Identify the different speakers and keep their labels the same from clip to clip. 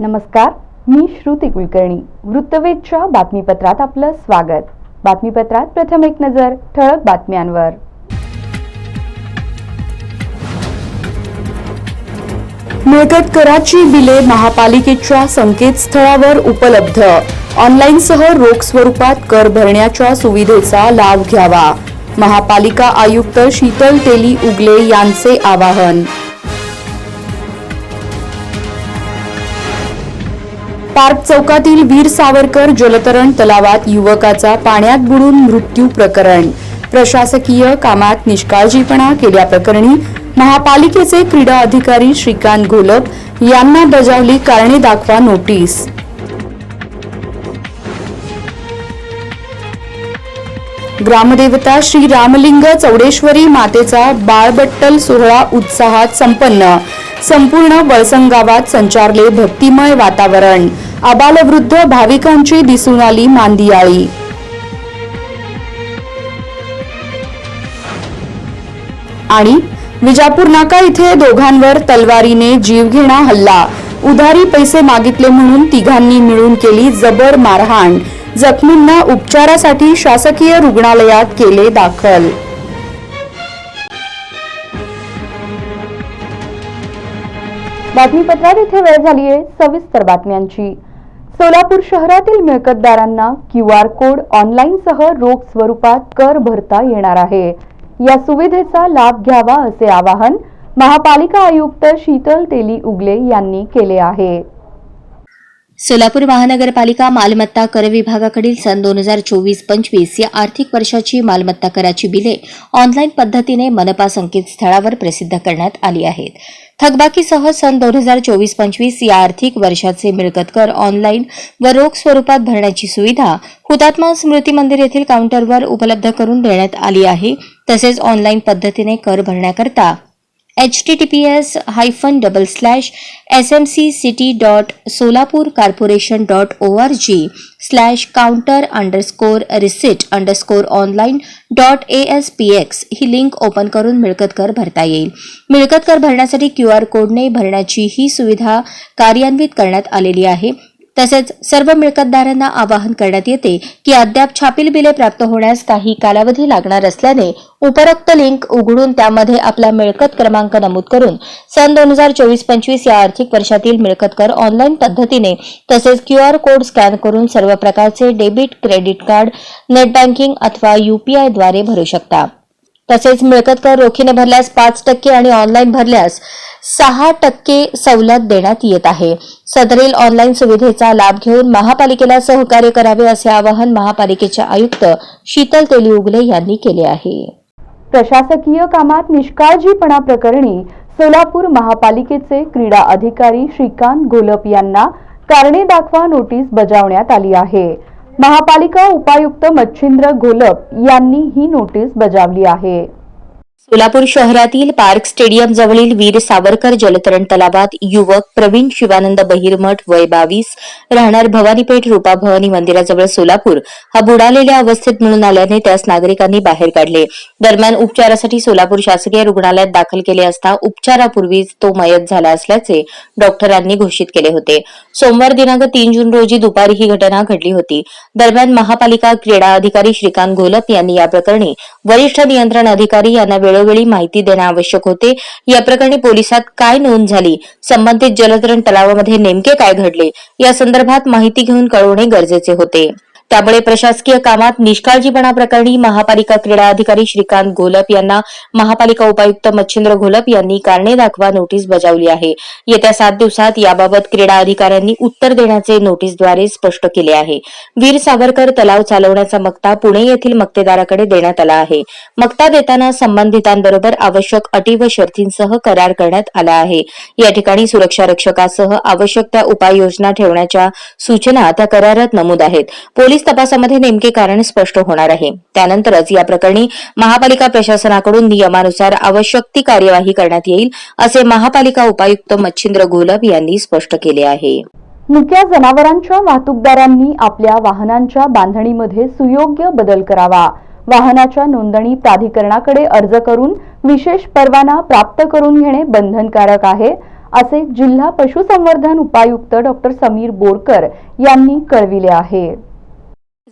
Speaker 1: नमस्कार मी श्रुती कुलकर्णी. वृत्तवेधच्या बातमीपत्रात आपलं स्वागत. बातमीपत्रात प्रथम एक नजर ठळक बातम्यांवर. मिळकत कराची बिले महापालिकेच्या संकेतस्थळावर उपलब्ध. ऑनलाईनसह रोख स्वरूपात कर भरण्याच्या सुविधेचा लाभ घ्यावा. महापालिका आयुक्त शीतल तेली उगले यांचे आवाहन. पार्क चौकातील वीर सावरकर जलतरण तलावात युवकाचा पाण्यात बुडून मृत्यू प्रकरण. प्रशासकीय कामात निष्काळजीपणा केल्याप्रकरणी महापालिकेचे क्रीडा अधिकारी श्रीकांत घोलप यांना बजावली कारणे दाखवा नोटीस. ग्रामदेवता श्री रामलिंग चौडेश्वरी मातेचा बाळबट्टल सोहळा उत्साहात संपन्न. संपूर्ण वळसंग गावात संचारले भक्तिमय वातावरण. आबालवृद्ध भाविकांची दिसून आली मांदियाळी. आणि विजापूर नाका इथे दोघांवर तलवारीने जीवघेणा हल्ला. उधारी पैसे मागितले म्हणून तिघांनी मिळून केली जबर मारहाण. जखमींना उपचारासाठी शासकीय रुग्णालयात केले दाखल. बातमीपत्रात इथे वेळ झाली आहे सविस्तर बातम्यांची. सोलापूर शहरातील मिळकतदारांना क्यू आर कोड ऑनलाईन सह रोख स्वरूपात कर भरता येणार आहे. या सुविधेचा लाभ घ्यावा असे आवाहन महापालिका आयुक्त शीतल तेली उगले यांनी केले आहे.
Speaker 2: सोलापूर महानगरपालिका मालमत्ता कर विभागाकडील सन दोन हजार चोवीस पंचवीस या आर्थिक वर्षाची मालमत्ता कराची बिले ऑनलाईन पद्धतीने मनपा संकेतस्थळावर प्रसिद्ध करण्यात आली आहेत. थकबाकीसह सन दोन हजार चोवीस पंचवीस या आर्थिक वर्षाचे मिळकत कर ऑनलाईन व रोख स्वरूपात भरण्याची सुविधा हुतात्मा स्मृती मंदिर येथील काउंटरवर उपलब्ध करून देण्यात आली आहे. तसेच ऑनलाईन पद्धतीने कर भरण्याकरता H T T P S hyphen double slash S M C city dot Solapur corporation dot O R G slash counter underscore receipt underscore online dot A S P X he link open करून मिळकत कर भरता येईल. मिळकत कर भरण्यासाठी Q R कोडने भरण्याची ही सुविधा कार्यान्वित करण्यात आलेली आहे. तसेच सर्व मिळकतदारांना आवाहन करण्यात येते की अद्याप छापील बिले प्राप्त होण्यास काही कालावधी लागणार असल्याने उपरोक्त लिंक उघडून त्यामध्ये आपला मिळकत क्रमांक नमूद करून सन दोन हजार चोवीस पंचवीस या आर्थिक वर्षातील मिळकत कर ऑनलाईन पद्धतीने तसेच क्यू आर कोड स्कॅन करून सर्व प्रकारचे debit credit card net banking अथवा युपीआयद्वारे भरू शकता. तसेच मिळकत कर रोखीने भरल्यास पाच टक्के आणि ऑनलाईन भरल्यास सहा टक्के सवलत देण्यात येत आहे. सदरील ऑनलाईन सुविधेचा लाभ घेऊन महापालिकेला सहकार्य करावे असे आवाहन महापालिकेचे आयुक्त शीतल तेली उगले यांनी केले आहे.
Speaker 1: प्रशासकीय कामात निष्काळजीपणा प्रकरणी सोलापूर महापालिकेचे क्रीडा अधिकारी श्रीकांत घोलप यांना कारणे दाखवा नोटीस बजावण्यात आली आहे. महापालिका उपायुक्त मच्छिंद्र घोलप यांनी ही नोटीस बजावली आहे.
Speaker 2: सोलापूर शहरातील पार्क स्टेडियम जवळील वीर सावरकर जलतरण तलावात युवक प्रवीण शिवानंद बहिरमठ वय बावीस राहणार भवानीपेठ रूपा भवानी मंदिराजवळ सोलापूर हा बुडालेल्या अवस्थेत मिळून आल्याने त्यास नागरिकांनी बाहेर काढले. दरम्यान उपचारासाठी सोलापूर शासकीय रुग्णालयात दाखल केले असता उपचारापूर्वीच तो मयत झाला असल्याचे डॉक्टरांनी घोषित केले होते. सोमवार दिनांक तीन जून रोजी दुपारी ही घटना घडली होती. दरम्यान महापालिका क्रीडा अधिकारी श्रीकांत घोलप यांनी या प्रकरणी वरिष्ठ नियंत्रण अधिकारी यांना वेळोवेळी माहिती देणे आवश्यक होते. या प्रकरणी पोलिसात काय नोंद झाली? संबंधित जलतरण तलावामध्ये नेमके काय घडले? या संदर्भात माहिती घेऊन कळवणे गरजेचे होते. त्यामुळे प्रशासकीय कामात निष्काळजीपणा प्रकरणी महापालिका क्रीडा अधिकारी श्रीकांत घोलप यांना महापालिका उपायुक्त मच्छिंद्र घोलप यांनी कारणे दाखवा नोटीस बजावली आहे. येत्या सात दिवसात याबाबत क्रीडा अधिकाऱ्यांनी उत्तर देण्याचे नोटीसद्वारे स्पष्ट केले आहे. वीर सावरकर तलाव चालवण्याचा मक्ता पुणे येथील मक्तेदाराकडे देण्यात आला आहे. मक्ता देताना संबंधितांबरोबर आवश्यक अटी व शर्तींसह करार करण्यात आला आहे. या ठिकाणी सुरक्षा रक्षकासह आवश्यक त्या उपाययोजना ठेवण्याच्या सूचना त्या करारात नमूद आहेत. पोलीस तपासामध्ये नेमके कारण स्पष्ट होणार आहे. त्यानंतरच या प्रकरणी महापालिका प्रशासनाकडून नियमानुसार आवश्यक ती कार्यवाही करण्यात येईल असे महापालिका उपायुक्त मच्छिंद्र घोलप यांनी स्पष्ट केले आहे.
Speaker 1: मुक्या जनावरांच्या वाहतूकदारांनी आपल्या वाहनांच्या बांधणीमध्ये सुयोग्य बदल करावा. वाहनाच्या नोंदणी प्राधिकरणाकडे अर्ज करून विशेष परवाना प्राप्त करून घेणे बंधनकारक आहे असे जिल्हा पशुसंवर्धन उपायुक्त डॉक्टर समीर बोरकर यांनी कळविले आहे.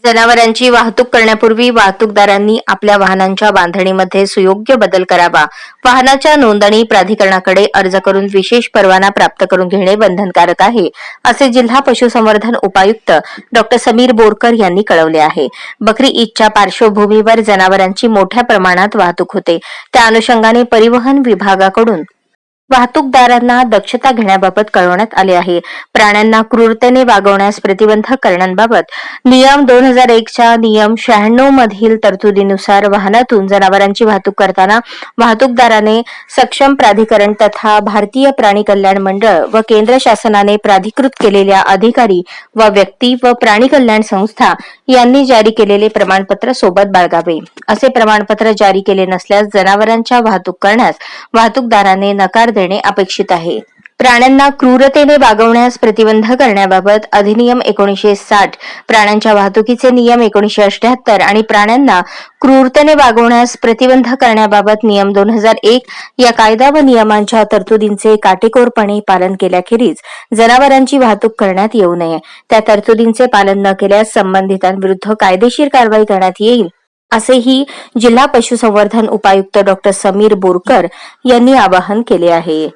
Speaker 2: जनावरांची वाहतूक करण्यापूर्वी वाहतूकदारांनी आपल्या वाहनांच्या बांधणीमध्ये सुयोग्य बदल करावा. वाहनाच्या नोंदणी प्राधिकरणाकडे अर्ज करून विशेष परवाना प्राप्त करून घेणे बंधनकारक आहे असे जिल्हा पशुसंवर्धन उपायुक्त डॉक्टर समीर बोरकर यांनी कळवले आहे. बकरी ईदच्या पार्श्वभूमीवर जनावरांची मोठ्या प्रमाणात वाहतूक होते. त्या अनुषंगाने परिवहन विभागाकडून वाहतूकदारांना दक्षता घेण्याबाबत कळवण्यात आले आहे. प्राण्यांना क्रूरतेने वागवण्यास प्रतिबंध करण्याबाबत नियम दोन हजार एकच्या नियम शहाण्णव मधील तरतुदीनुसार वाहनातून जनावरांची वाहतूक करताना वाहतूकदाराने सक्षम प्राधिकरण तथा भारतीय प्राणी कल्याण मंडळ व केंद्र शासनाने प्राधिकृत केलेल्या अधिकारी व व्यक्ती व प्राणी कल्याण संस्था यांनी जारी केलेले प्रमाणपत्र सोबत बाळगावे. असे प्रमाणपत्र जारी केले नसल्यास जनावरांच्या वाहतूक करण्यास वाहतूकदाराने नकार देणे अपेक्षित आहे. प्राण्यांना क्रूरतेने वागवण्यास प्रतिबंध करण्याबाबत अधिनियम एकोणीशे साठ प्राण्यांच्या वाहतुकीचे नियम एकोणीशे अठ्याहत्तर आणि प्राण्यांना क्रूरतेने वागवण्यास प्रतिबंध करण्याबाबत नियम दोन हजार एक या कायदा व नियमांच्या तरतुदींचे काटेकोरपणे पालन केल्याखेरीज जनावरांची वाहतूक करण्यात येऊ नये. त्या तरतुदींचे पालन न केल्यास संबंधितांविरुद्ध कायदेशीर कारवाई करण्यात येईल. असेही जिल्हा पशुसंवर्धन उपायुक्त डॉक्टर समीर बोरकर यांनी आवाहन केले आहे.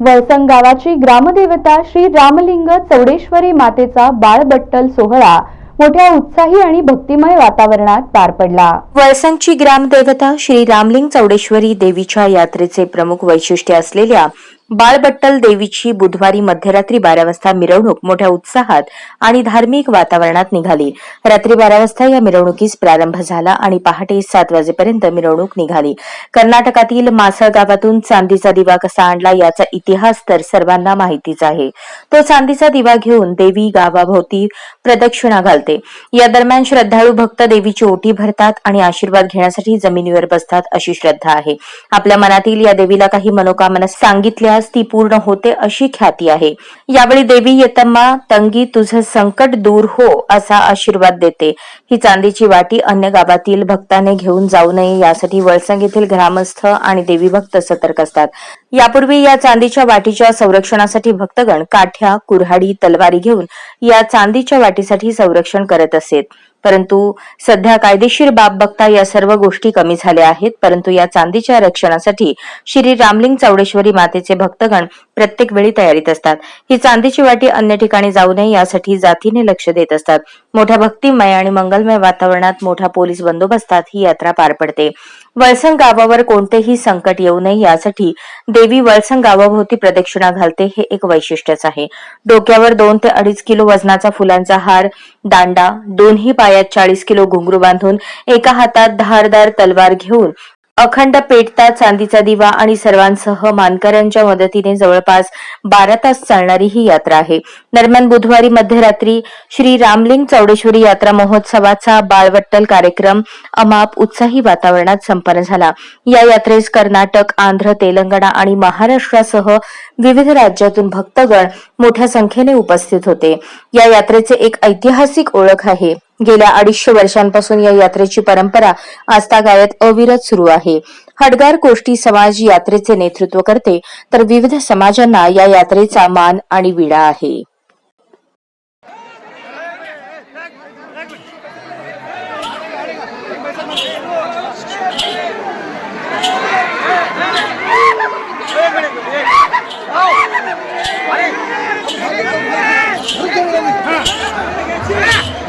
Speaker 1: वळसंग गावाची ग्रामदेवता श्री रामलिंग चौडेश्वरी मातेचा बाळबट्टल सोहळा मोठ्या उत्साही आणि भक्तिमय वातावरणात पार पडला.
Speaker 2: वळसंगची ग्रामदेवता श्री रामलिंग चौडेश्वरी देवीच्या यात्रेचे प्रमुख वैशिष्ट्य असलेल्या बाळबट्टल देवीची बुधवारी मध्यरात्री बारा वाजता मिरवणूक मोठ्या उत्साहात आणि धार्मिक वातावरणात निघाली. रात्री बारा वाजता या मिरवणुकीस प्रारंभ झाला आणि पहाटे सात वाजेपर्यंत मिरवणूक निघाली. कर्नाटकातील मासळ गावातून चांदीचा दिवा कसा आणला याचा इतिहास तर सर्वांना माहितीच आहे. तो चांदीचा दिवा घेऊन देवी गावाभोवती प्रदक्षिणा घालते. या दरम्यान श्रद्धाळू भक्त देवीची ओटी भरतात आणि आशीर्वाद घेण्यासाठी जमिनीवर बसतात अशी श्रद्धा आहे. आपल्या मनातील या देवीला काही मनोकामना सांगितल्या सांगितल्यास ती पूर्ण होते अशी ख्याती आहे. यावेळी देवी येतम्मा तंगी तुझं संकट दूर हो असा आशीर्वाद देते. ही चांदीची वाटी अन्य गावातील भक्ताने घेऊन जाऊ नये यासाठी वळसंग येथील ग्रामस्थ आणि देवी भक्त सतर्क असतात. यापूर्वी या चांदीच्या वाटीच्या संरक्षणासाठी भक्तगण काठ्या कुऱ्हाडी तलवारी घेऊन या चांदीच्या वाटीसाठी संरक्षण करत असेत परंतु सध्या कायदेशीर बाब बघता या सर्व गोष्टी कमी झाल्या आहेत परंतु या चांदीच्या रक्षणासाठी श्री रामलिंग चौडेश्वरी मातेचे भक्तगण प्रत्येक वेळी तयारीत असतात. ही चांदीची वाटी अन्य ठिकाणी जाऊ नये यासाठी जातीने लक्ष देत असतात. मोठ्या भक्तिमय आणि मंगलमय वातावरणात मोठा पोलीस बंदोबस्तात ही यात्रा पार पडते. वळसंग गावावर कोणतेही संकट येऊ नये यासाठी देवी वळसंग गावाभोवती प्रदक्षिणा घालते हे एक वैशिष्ट्यच आहे. डोक्यावर दोन ते अडीच किलो वजनाचा फुलांचा हार दांडा दोन्ही पायात चाळीस किलो घुंगरू बांधून एका हातात धारदार तलवार घेऊन अखंड पेटता चांदीचा दिवा आणि सर्वांसह मानकऱ्यांच्या मदतीने जवळपास बारा तास चालणारी ही यात्रा आहे. दरम्यान बुधवारी मध्यरात्री श्री रामलिंग चौडेश्वरी यात्रा महोत्सवाचा बाळवट्टल कार्यक्रम अमाप उत्साही वातावरणात संपन्न झाला. या यात्रेस कर्नाटक आंध्र तेलंगणा आणि महाराष्ट्रासह विविध राज्यातून भक्तगण मोठ्या संख्येने उपस्थित होते. या यात्रेचे एक ऐतिहासिक ओळख आहे. गेल्या अडीचशे वर्षांपासून या यात्रेची परंपरा आजतागायत अविरत सुरू आहे. हडगार कोष्टी समाज यात्रेचे नेतृत्व करते तर विविध समाजांना या यात्रेचा मान आणि विडा आहे.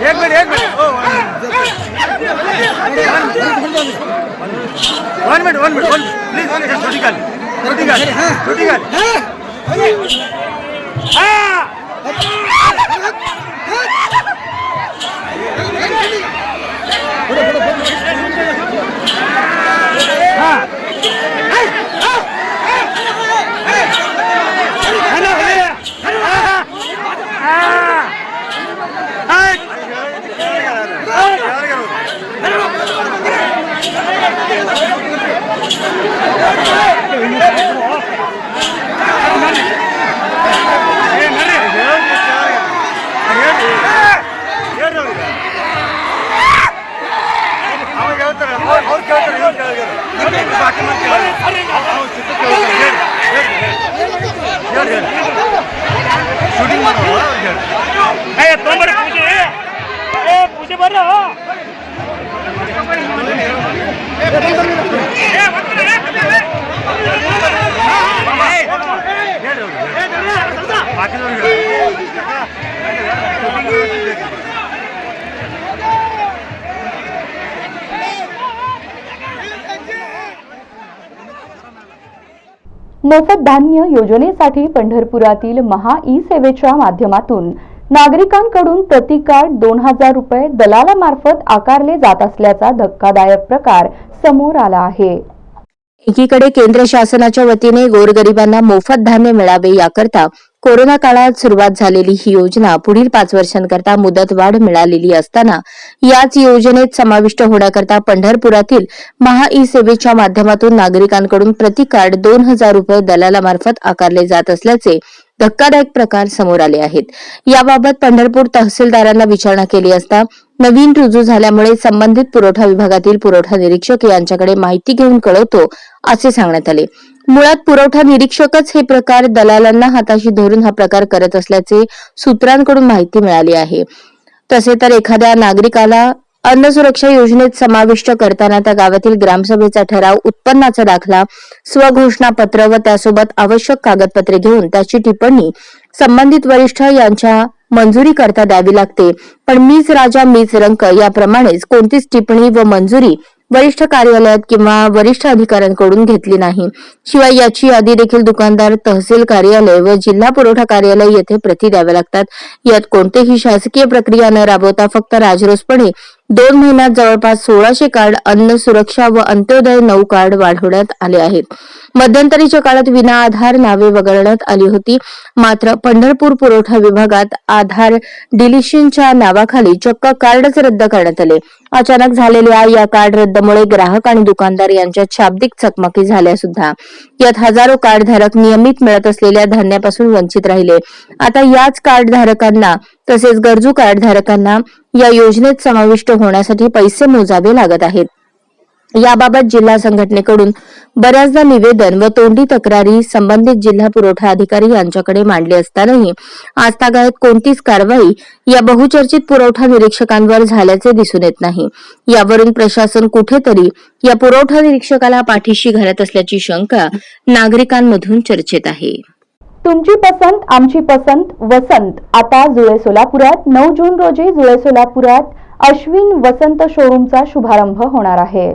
Speaker 3: एक मिनट एक मिनिट. वन मिनिट हो, हो, हो. वन मिनिट वन प्लीज छोटी घाल छोटी घाल छोटी घाल हा.
Speaker 1: मोफत धान्य योजनेसाठी पंढरपुरातील महा ई सेवेच्या माध्यमातून नागरिकांकडून प्रति कार्ड दोन हजार रुपये दलालामार्फत आकारले जात असल्याचा धक्कादायक प्रकार समोर आला आहे.
Speaker 2: एकीकडे केंद्र शासनाच्या वतीने गोरगरिबांना मोफत धान्य मिळावे याकरता कोरोना काळात सुरुवात झालेली ही योजना पुढील पाच वर्षांकरता मुदतवाढ मिळालेली असताना याच योजनेत समाविष्ट होण्याकरता पंढरपुरातील महा ई सेवेच्या माध्यमातून नागरिकांकडून प्रति कार्ड दोन हजार रुपये दलालामार्फत आकारले जात असल्याचे धक्कादायक प्रकार समोर आले आहेत. याबाबत पंढरपूर तहसीलदारांना विचारणा केली असता नवीन रुजू झाल्यामुळे संबंधित पुरवठा विभागातील पुरवठा निरीक्षक यांच्याकडे माहिती घेऊन कळवतो असे सांगण्यात आले. मुळात पुरवठा निरीक्षकच हे प्रकार दलालांना हाताशी धरून हा प्रकार करत असल्याचे सूत्रांकडून माहिती मिळाली आहे. तसे तर एखाद्या नागरिकाला अन्न सुरक्षा योजनेत समाविष्ट करताना त्या गावातील ग्रामसभेचा ठराव उत्पन्नाचा दाखला स्वघोषणा पत्र व त्यासोबत आवश्यक कागदपत्रे घेऊन त्याची टिप्पणी संबंधित वरिष्ठ यांच्या मंजुरी करता द्यावी लागते. पण मीच राजा मीच रंक याप्रमाणेच कोणतीच टिप्पणी व मंजुरी वरिष्ठ कार्यालयात किंवा वरिष्ठ अधिकाऱ्यांकडून घेतली नाही. शिवाय याची यादी देखील दुकानदार तहसील कार्यालय व जिल्हा पुरवठा कार्यालय येथे प्रती द्याव्या लागतात. यात कोणतेही शासकीय प्रक्रिया न राबवता फक्त राजरोसपणे दोन महिन्यात जवळपास सोळाशे कार्ड अन्न सुरक्षा व अंत्योदय नऊ कार्ड वाढवण्यात आले आहेत. मध्यंतरीच्या काळात विना आधार नावे वगळण्यात आली होती. मात्र पंढरपूर पुरवठा विभागात आधार डिलिशनच्या नावाखाली चक्क कार्डच रद्द करण्यात आले. अचानक झालेल्या या कार्ड रद्द रद्दमुळे ग्राहक आणि दुकानदार यांच्यात शाब्दिक चकमकी झाल्या सुद्धा यात हजारो कार्डधारक नियमित मिळत असलेल्या धान्यापासून वंचित राहिले. आता याच कार्डधारकांना तसेच गरजू कार्डधारकांना या योजनेत समाविष्ट होण्यासाठी पैसे मोजावे लागत आहेत. याबाबत जिल्हा संघटनेकडून बऱ्याचदा निवेदन व तोंडी तक्रारी संबंधित जिल्हा पुरवठा अधिकारी यांच्याकडे मांडली असतानाही आजतागायत कोणतीच कारवाई या बहुचर्चित पुरवठा निरीक्षकांवर झाल्याचे दिसून येत नाही. यावरून प्रशासन कुठेतरी या पुरवठा निरीक्षकाला पाठीशी घालत असल्याची शंका नागरिकांमधून चर्चेत आहे.
Speaker 1: तुमची पसंत आमची पसंत वसंत. आता जुळे सोलापुरात नऊ जून रोजी जुळे सोलापुरात अश्विन वसंत शोरूमचा शुभारंभ होणार आहे.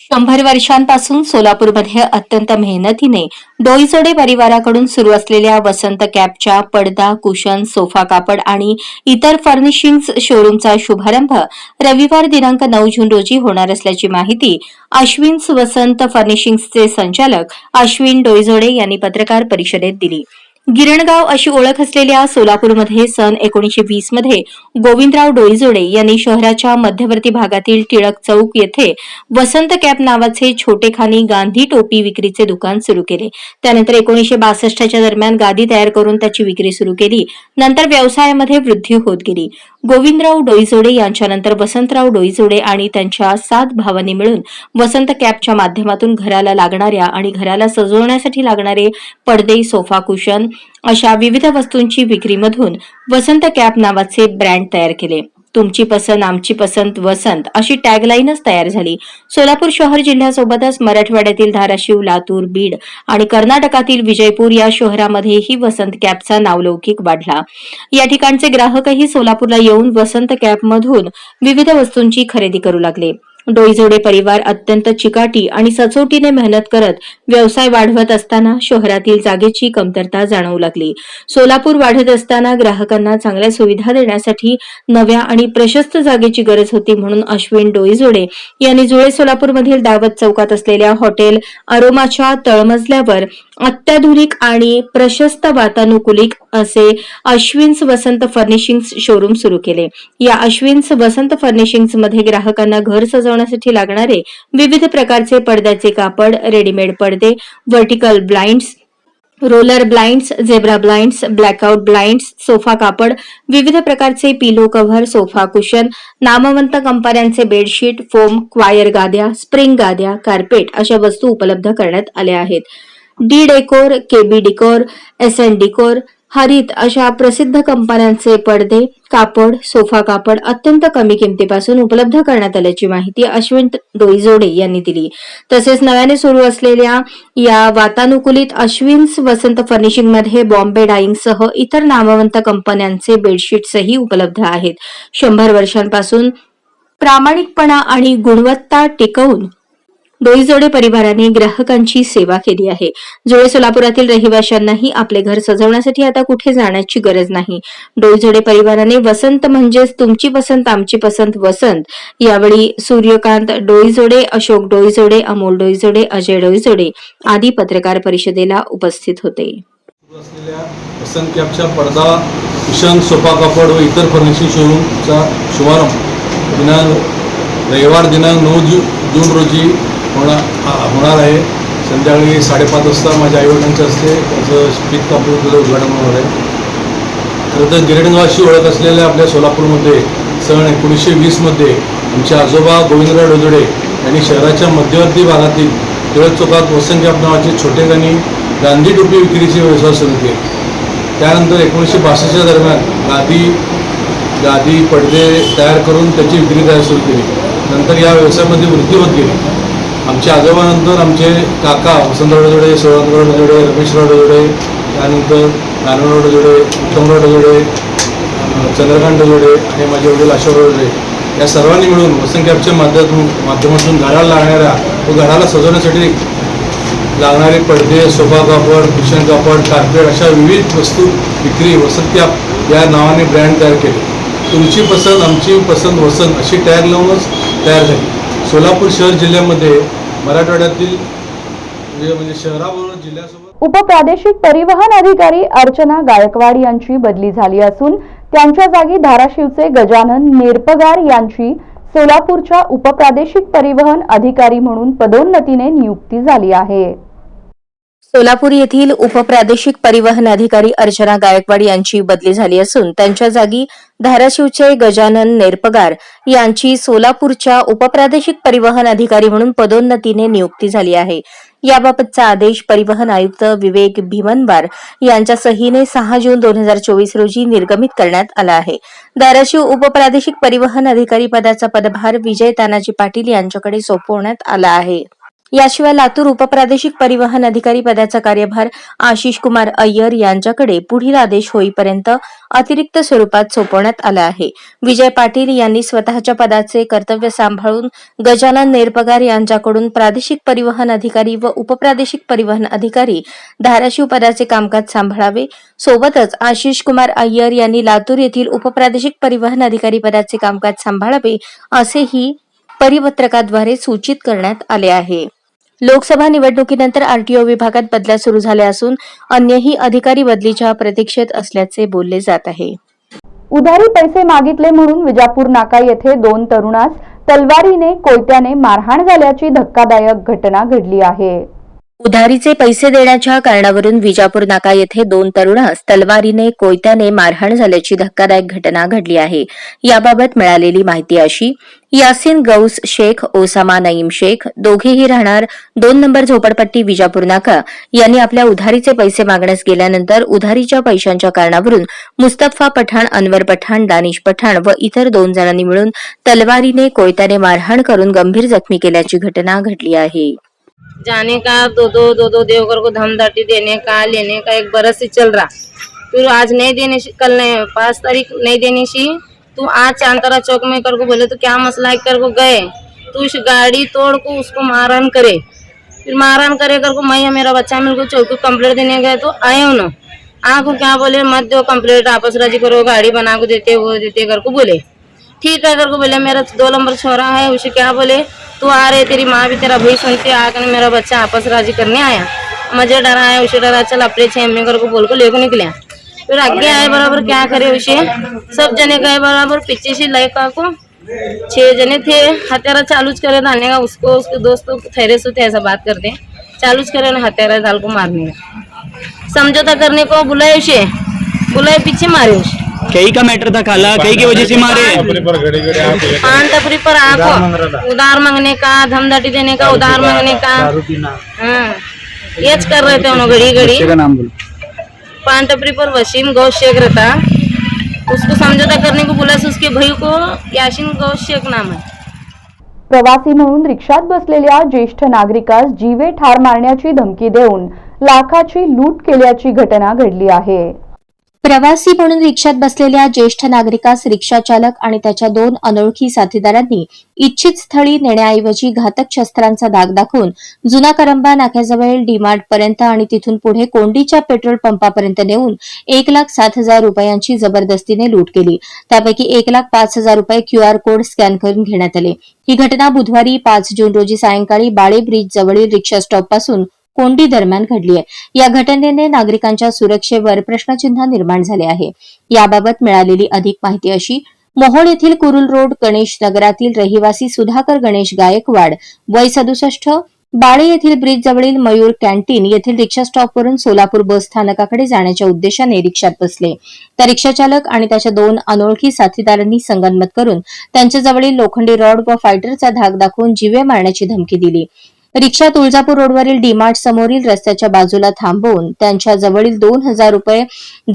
Speaker 2: शंभर वर्षांपासून सोलापूरमध्ये अत्यंत मेहनतीने डोईजोडे परिवाराकडून सुरू असलेल्या वसंत कॅपच्या पडदा कुशन सोफा कापड आणि इतर फर्निशिंग शोरूमचा शुभारंभ रविवार दिनांक नऊ जून रोजी होणार असल्याची माहिती अश्विन वसंत फर्निशिंग्सचे संचालक अश्विन डोईजोडे यांनी पत्रकार परिषदेत दिली. गिरणगाव अशी ओळख असलेल्या सोलापूरमध्ये सन एकोणीशे वीसमध्ये गोविंदराव डोईजोडे यांनी शहराच्या मध्यवर्ती भागातील टिळक चौक येथे वसंत कॅप नावाचे छोटेखानी गांधी टोपी विक्रीचे दुकान सुरू केले. त्यानंतर एकोणीशे बासष्टच्या दरम्यान गादी तयार करून त्याची विक्री सुरू केली. नंतर व्यवसायामध्ये वृद्धी होत गेली. गोविंदराव डोईजोडे यांच्यानंतर वसंतराव डोईजोडे आणि त्यांच्या सात भावांनी मिळून वसंत कॅपच्या माध्यमातून घराला लागणाऱ्या आणि घराला सजवण्यासाठी लागणारे पडदे सोफा कुशन अशा विविध वस्तूंची विक्रीमधून वसंत कॅप नावाचे ब्रँड तयार केले. तुमची पसंत आमची पसंत वसंत अशी टॅगलाईनच तयार झाली. सोलापूर शहर जिल्ह्यासोबतच मराठवाड्यातील धाराशिव लातूर बीड आणि कर्नाटकातील विजयपूर या शहरामध्येही वसंत कॅबचा नावलौकिक वाढला. या ठिकाणचे ग्राहकही सोलापूरला येऊन वसंत कॅपमधून विविध वस्तूंची खरेदी करू लागले. डोईजोडे परिवार अत्यंत चिकाटी आणि सचोटीने मेहनत करत व्यवसाय वाढवत असताना शहरातील जागेची कमतरता जाणवू लागली. सोलापूर वाढत असताना ग्राहकांना चांगल्या सुविधा देण्यासाठी नव्या आणि प्रशस्त जागेची गरज होती म्हणून अश्विन डोईजोडे यांनी जुळे सोलापूरमधील दावत चौकात असलेल्या हॉटेल अरोमाच्या तळमजल्यावर अत्याधुनिक आणि प्रशस्त वातानुकूलित असे अश्विन्स वसंत फर्निशिंग्स शोरूम सुरू केले. या अश्विन्स वसंत फर्निशिंग्समध्ये ग्राहकांना घर सजवण्यासाठी लागणारे विविध प्रकारचे पडद्याचे कापड रेडीमेड पडदे vertical blinds roller blinds zebra blinds blackout blinds sofa कापड विविध प्रकारचे पिलो कव्हर सोफा कुशन नामवंत कंपन्यांचे बेडशीट फोम क्वायर गाद्या स्प्रिंग गाद्या कार्पेट अशा वस्तू उपलब्ध करण्यात आल्या आहेत. D decor KB decor S N decor Harit अशा प्रसिद्ध कंपन्यांचे पडदे कापड सोफा कापड अत्यंत कमी किमतीपासून उपलब्ध करण्यात आल्याची माहिती अश्विन डोईजोडे यांनी दिली. तसेच नव्याने सुरू असलेल्या या वातानुकूलित अश्विन्स वसंत फर्निशिंगमध्ये बॉम्बे डाईंग सह इतर नामवंत कंपन्यांचे बेडशीट्सही उपलब्ध आहेत. शंभर वर्षांपासून प्रामाणिकपणा आणि गुणवत्ता टिकवून डोईजोडे परिवाराने ग्राहकांची सेवा केली आहे. जोडे सोलापुरातील रहिवाशांनाही आपले घर सजवण्यासाठी आता कुठे जाण्याची गरज नाही. डोईजोडे परिवाराने वसंत म्हणजेच तुमची पसंत आमची पसंत वसंत. यावेळी सूर्यकांत डोईजोडे अशोक डोईजोडे अमोल डोईजोडे अजय डोईजोडे आदी पत्रकार परिषदेला उपस्थित होते.
Speaker 4: असलेल्या वसंत कॅबच्या पडदा कुशन सोफा कापड व इतर फर्निशिंग शोरूमचा शुभारंभ. दिनांक रविवार दिनांक नऊ जून रोजी होणार होणार आहे. संध्याकाळी साडेपाच वाजता माझ्या आईवडिलांच्या हस्ते त्याचं स्पीक कापूरचं उद्घाटन होणार आहे. खरं तर गिरणगावाशी ओळख असलेल्या आपल्या सोलापूरमध्ये सन एकोणीसशे वीसमध्ये आमचे आजोबा गोविंदराव डोजडे यांनी शहराच्या मध्यवर्ती भागातील टिळक चौकात वसंत नावाचे छोटे गाणी गांधी टोपी विक्रीचे व्यवसाय सुरू केले. त्यानंतर एकोणीसशे बासष्टच्या दरम्यान गादी गादी पडदे तयार करून त्याची विक्री तयार सुरू केली. नंतर या व्यवसायामध्ये वृद्धी होत गेली. आमच्या आजोबानंतर आमचे काका वसंतराव डोजोडे सोळांतराव डोजोडे रमेशराव डोजोडे त्यानंतर नारायणराव डोजोडे उत्तमराव डोजोडे चंद्रकांत डोजोडे आणि माझे वडील अशोकराव डोजोडे या सर्वांनी मिळून वसंत कॅबच्या माध्यमातून माध्यमातून घराला लागणाऱ्या व घराला सजवण्यासाठी लागणारे पडदे सोफा कापड कुशन कापड कार्पेट अशा विविध वस्तू विक्री वसंत कॅप या नावाने ब्रँड तयार केले. तुमची पसंत आमची पसंत वसंत अशी टॅग लावूनच तयार झाली. सोलापूर शहर जिल्ह्यामध्ये मराठवाड्यातील म्हणजे, म्हणजे शहराबरोबर जिल्ह्यासोबत
Speaker 1: उपप्रादेशिक परिवहन अधिकारी अर्चना गायकवाड यांची बदली झाली असून त्यांच्या जागी धाराशिवचे गजानन नेरपगार यांची सोलापूरच्या उपप्रादेशिक परिवहन अधिकारी म्हणून पदोन्नतीने नियुक्ती झाली आहे.
Speaker 2: सोलापूर येथील उपप्रादेशिक परिवहन अधिकारी अर्चना गायकवाड यांची बदली झाली असून त्यांच्या जागी धाराशिवचे गजानन नेरपगार यांची सोलापूरच्या उपप्रादेशिक परिवहन अधिकारी म्हणून पदोन्नतीने नियुक्ती झाली आहे. याबाबतचा आदेश परिवहन आयुक्त विवेक भीमनवार यांच्या सहीने सहा जून दोन हजार चोवीस रोजी निर्गमित करण्यात आला आहे. धाराशिव उपप्रादेशिक परिवहन अधिकारी पदाचा पदभार विजय तानाजी पाटील यांच्याकडे सोपवण्यात आला आहे. याशिवाय लातूर उपप्रादेशिक परिवहन अधिकारी पदाचा कार्यभार आशिष कुमार अय्यर यांच्याकडे पुढील आदेश होईपर्यंत अतिरिक्त स्वरूपात सोपवण्यात आला आहे. विजय पाटील यांनी स्वतःच्या पदाचे कर्तव्य सांभाळून गजानन नेरपगार यांच्याकडून प्रादेशिक परिवहन अधिकारी व उपप्रादेशिक परिवहन अधिकारी धाराशिव पदाचे कामकाज सांभाळावे. सोबतच आशिष कुमार अय्यर यांनी लातूर येथील उपप्रादेशिक परिवहन अधिकारी पदाचे कामकाज सांभाळावे असेही परिपत्रकाद्वारे सूचित करण्यात आले आहे. लोकसभा निवडणुकीनंतर आरटीओ विभागात बदल्या सुरू झाल्या असून अन्यही अधिकारी बदलीच्या प्रतीक्षेत असल्याचे बोलले जात आहे.
Speaker 1: उधारी पैसे मागितले म्हणून विजापूर नाका येथे दोन तरुणास तलवारीने कोयत्याने मारहाण झाल्याची धक्कादायक घटना घडली आहे.
Speaker 2: उधारीचे पैसे देण्याच्या कारणावरून विजापूर नाका येथे दोन तरुणास तलवारीने कोयत्याने मारहाण झाल्याची धक्कादायक घटना घडली आहे. याबाबत मिळालेली माहिती अशी यासिन गौस शेख ओसामा नईम शेख दोघेही राहणार दोन नंबर झोपडपट्टी विजापूर नाका. यांनी आपल्या उधारीचे पैसे मागण्यास गेल्यानंतर उधारीच्या पैशांच्या कारणावरून मुस्तफा पठाण अनवर पठाण दानिश पठाण व इतर दोन जणांनी मिळून तलवारीने कोयत्याने मारहाण करून गंभीर जखमी केल्याची घटना घडली आहे.
Speaker 5: जाने का दो दो दो दो देवघर को धमदाटी देने का, लेने का एक बरस से चल रहा। फिर आज नहीं देने कल नहीं पाँच तारीख नहीं देने सी तू आज चांतारा चौक में कर को बोले तो क्या मसला है? कर को गए। तू उस गाड़ी तोड़ को उसको मारहान करे। फिर मारहान करे कर को मैं मेरा बच्चा मेरे को चौकी कंप्लेंट देने गए तो आए हो ना। आँख क्या बोले, मत दो कंप्लेंट आपस राज़ी करो, गाड़ी बना को देते, वो देते, कर को बोले। ठीक है, कर को बोले, मेरा दो नंबर छोरा है, उसे क्या बोले तू आ रहे, तेरी माँ भी तेरा भाई सुनते आकर मेरा बच्चा आपस राज़ी करने आया। मुझे डरा है, उसे डरा, चल अपने छह कर को बोल को लेको निकले फिर आगे आए बराबर, क्या करे उसे? सब जने गए बराबर, पीछे से लड़का को छह जने थे। हत्यारा चालूच करे डालने का, उसको, उसके दोस्तों ठहरे से ऐसा बात करते चालूच करे ना हत्यारा डाल को मारने का। समझौता करने को बुलाए उसे। बुलाए, पीछे मारे उसे।
Speaker 6: कई का मैटर था खाला? कई की वजह से मारे?
Speaker 5: पान टपरी पर आको उधार मांगने का धमदाटी देने का उधार मांगने का। हाँ, येच कर रहे थे उन्होंने घड़ी घड़ी
Speaker 6: का नाम बोलो।
Speaker 5: पान टपरी पर वसीम गौश शेख रहता उसको समझौता करने को बोला से उसके भाई को याशीन गौश शेख नाम है।
Speaker 1: प्रवासी म्हणून रिक्षात बसलेल्या ज्येष्ठ नागरिकास जीवे ठार मारण्याची धमकी देऊन लाखाची लूट केल्याची घटना घडली आहे.
Speaker 2: प्रवासी म्हणून रिक्षात बसलेल्या ज्येष्ठ नागरिकास रिक्षा चालक आणि त्याच्या दोन अनोळखी साथीदारांनी इच्छित स्थळी नेण्याऐवजी घातक शस्त्रांचा दाग दाखवून जुना करंबा नाक्याजवळील डीमार्ट पर्यंत आणि तिथून पुढे कोंडीच्या पेट्रोल पंपापर्यंत नेऊन एक लाख सात हजार रुपयांची जबरदस्तीने लूट केली. त्यापैकी एक लाख पाच हजार रुपये क्यूआर कोड स्कॅन करून घेण्यात आले. ही घटना बुधवारी पाच जून रोजी सायंकाळी बाळे ब्रिज जवळील रिक्षा स्टॉपपासून कोंडी दरम्यान घडली आहे. या घटनेने नागरिकांच्या सुरक्षेवर प्रश्नचिन्ह निर्माण झाले आहे. याबाबत मिळालेली अधिक माहिती अशी मोहोळ येथील कुरुल रोड गणेश नगरातील रहिवासी सुधाकर गणेश गायकवाड वय सदुसष्ट बाळे येथील ब्रिज जवळील मयूर कॅन्टीन येथील रिक्षा स्टॉपवरून सोलापूर बस स्थानकाकडे जाण्याच्या उद्देशाने रिक्षात बसले. त्या रिक्षाचालक आणि त्याच्या दोन अनोळखी साथीदारांनी संगनमत करून त्यांच्याजवळील लोखंडी रॉड व फायटरचा धाक दाखवून जीवे मारण्याची धमकी दिली. रिक्षा तुळजापूर रोडवरील डीमार्ट समोरील रस्त्याच्या बाजूला थांबवून त्यांच्या जवळील दोन हजार रुपये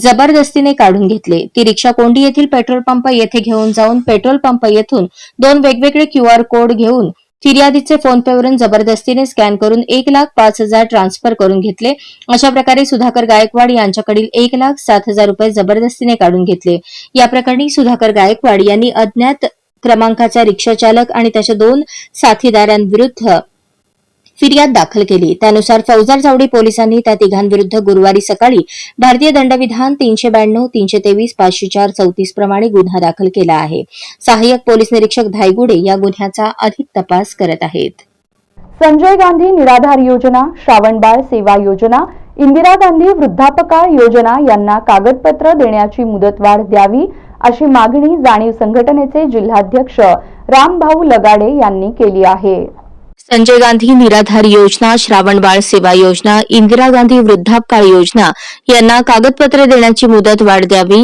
Speaker 2: जबरदस्तीने काढून घेतले. ती रिक्षा कोंडी येथील पेट्रोल पंप येथे घेऊन जाऊन पेट्रोल पंप येथून दोन वेगवेगळे क्यूआर कोड घेऊन फिर्यादीचे फोन पेवरून जबरदस्तीने स्कॅन करून एक लाख पाच हजार ट्रान्सफर करून घेतले. अशा प्रकारे सुधाकर गायकवाड यांच्याकडील एक लाख सात हजार रुपये जबरदस्तीने काढून घेतले. या प्रकरणी सुधाकर गायकवाड यांनी अज्ञात क्रमांकाचा रिक्षाचालक आणि त्याच्या दोन साथीदारांविरुद्ध फिर्याद दाखल केली. त्यानुसार फौजदार चावडी पोलिसांनी त्या तिघांविरुद्ध गुरुवारी सकाळी भारतीय दंडविधान तीनशे ब्याण्णव तीनशे तेवीस पाचशे चार चौतीस प्रमाणे गुन्हा दाखल केला आहे. सहाय्यक पोलीस निरीक्षक धायगुडे या गुन्ह्याचा अधिक तपास करत आहेत.
Speaker 1: संजय गांधी निराधार योजना श्रावणबाळ सेवा योजना इंदिरा गांधी वृद्धापकाळ योजना यांना कागदपत्र देण्याची मुदतवाढ द्यावी अशी मागणी जाणीव संघटनेचे जिल्हाध्यक्ष रामभाऊ लगाडे यांनी केली आहे.
Speaker 2: संजय गांधी निराधार योजना श्रावणबाळ सेवा योजना इंदिरा गांधी वृद्धापकाळ योजना यांना कागदपत्रे देण्याची मुदत वाढ द्यावी.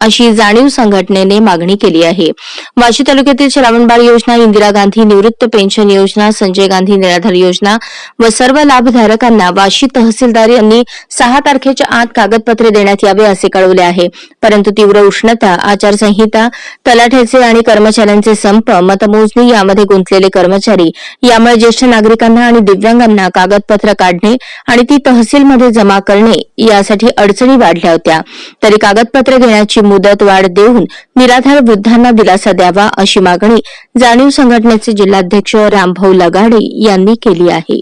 Speaker 2: अशी जाणीव संघटनेने मागणी केली आहे. वाशी तालुक्यातील श्रावणबाळ योजना इंदिरा गांधी निवृत्त पेन्शन योजना संजय गांधी निराधार योजना व सर्व लाभधारकांना वाशी तहसीलदार यांनी सहा तारखेच्या आत कागदपत्रे देण्यात यावे असे कळवले आहे. परंतु तीव्र उष्णता आचारसंहिता तलाठ्याचे आणि कर्मचाऱ्यांचे संप मतमोजणी यामध्ये गुंतलेले कर्मचारी यामुळे ज्येष्ठ नागरिकांना आणि दिव्यांगांना कागदपत्र काढणे आणि ती तहसीलमध्ये जमा करणे यासाठी अडचणी वाढल्या होत्या. तरी कागदपत्रे देण्याची मुदत वाढ देऊन निराधार वृद्धांना दिलासा द्यावा अशी मागणी जाणीव संघटनेचे जिल्हाध्यक्ष रामभाऊ लगाडे यांनी केली आहे.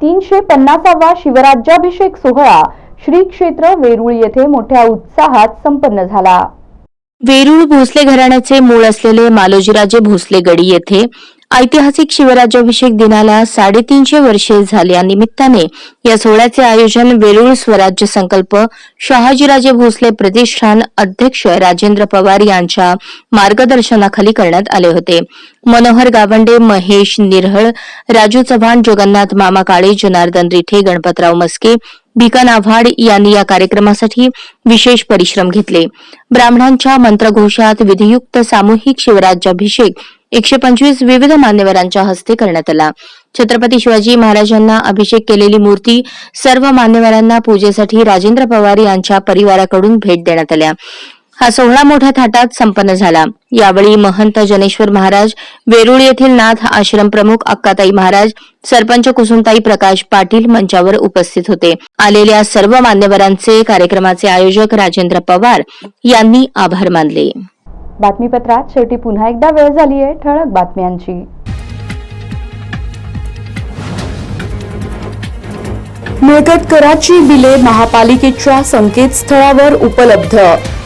Speaker 1: तीनशे पन्नासावा शिवराज्याभिषेक सोहळा श्री क्षेत्र वेरूळ येथे मोठ्या उत्साहात संपन्न झाला.
Speaker 2: वेरूळ भोसले घराण्याचे मूळ असलेले मालोजीराजे भोसले गडी येथे ऐतिहासिक शिवराज्याभिषेक दिनाला साडेतीनशे वर्षे झाल्या निमित्ताने या सोहळ्याचे आयोजन वेरूळ स्वराज्य संकल्प शहाजीराजे भोसले प्रतिष्ठान अध्यक्ष राजेंद्र पवार यांच्या मार्गदर्शनाखाली करण्यात आले होते. मनोहर गावंडे महेश निरहळ राजू चव्हाण जगन्नाथ मामा काळे जनार्दन रिठे गणपतराव मस्के भिकन आव्हाड यांनी या कार्यक्रमासाठी विशेष परिश्रम घेतले. ब्राह्मणांच्या मंत्रघोषात विधियुक्त सामूहिक शिवराज्याभिषेक एकशे पंचवीस विविध मान्यवरांच्या हस्ते करण्यात आला. छत्रपती शिवाजी महाराजांना अभिषेक केलेली मूर्ती सर्व मान्यवरांना पूजेसाठी राजेंद्र पवार यांच्या परिवाराकडून भेट देण्यात आल्या. हा सोहळा मोठ्या थाटात संपन्न झाला. यावेळी महंत जनेश्वर महाराज वेरूळ येथील नाथ आश्रम प्रमुख अक्काताई महाराज सरपंच कुसुमताई प्रकाश पाटील मंचावर उपस्थित होते. आलेल्या सर्व मान्यवरांचे कार्यक्रमाचे आयोजक राजेंद्र पवार यांनी आभार मानले.
Speaker 1: बातमीपत्रात शेवटी पुन्हा एकदा वेळ झाली आहे ठळक बातम्यांची. मिळकत कराची बिले महापालिकेच्या संकेतस्थळावर उपलब्ध.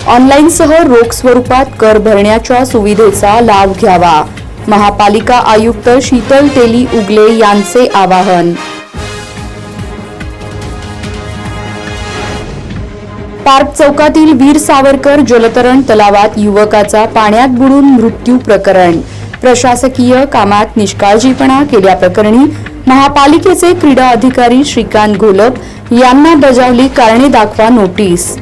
Speaker 1: ऑनलाईनसह रोख स्वरूपात कर भरण्याच्या सुविधेचा लाभ घ्यावा. महापालिका आयुक्त शीतल तेली उगले यांचे आवाहन. पार्क चौकातील वीर सावरकर जलतरण तलावात युवकाचा पाण्यात बुडून मृत्यू प्रकरण. प्रशासकीय कामात निष्काळजीपणा केल्याप्रकरणी महापालिकेचे क्रीडा अधिकारी श्रीकांत घोलप यांना बजावली कारणे दाखवा नोटीस.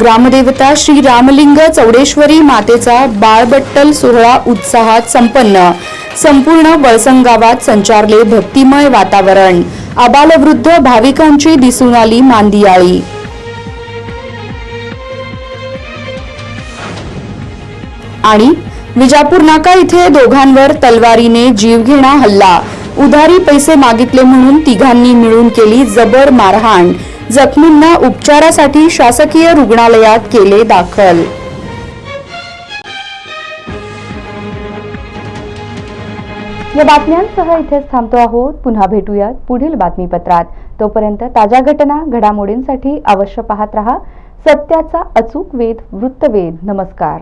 Speaker 1: ग्रामदेवता श्री रामलिंग चौडेश्वरी मातेचा बाळबट्टल सोहळा उत्साहात संपन्न. संपूर्ण वळसंगावात संचारले भक्तिमय वातावरण. आबालवृद्ध भाविकांची दिसून आली मांदियाळी. आणि विजापूर नाका इथे दोघांवर तलवारीने जीवघेणा हल्ला. उधारी पैसे मागितले म्हणून तिघांनी मिळून केली जबर मारहाण. जखमींना उपचारासाठी शासकीय रुग्णालयात केले दाखल. या बातम्यांसह इथेच थांबतो आहोत. पुन्हा भेटूयात पुढील बातमीपत्रात. तोपर्यंत ताज्या घटना घडामोडींसाठी अवश्य पाहत रहा. सत्याचा अचूक वेध वृत्तवेध. नमस्कार.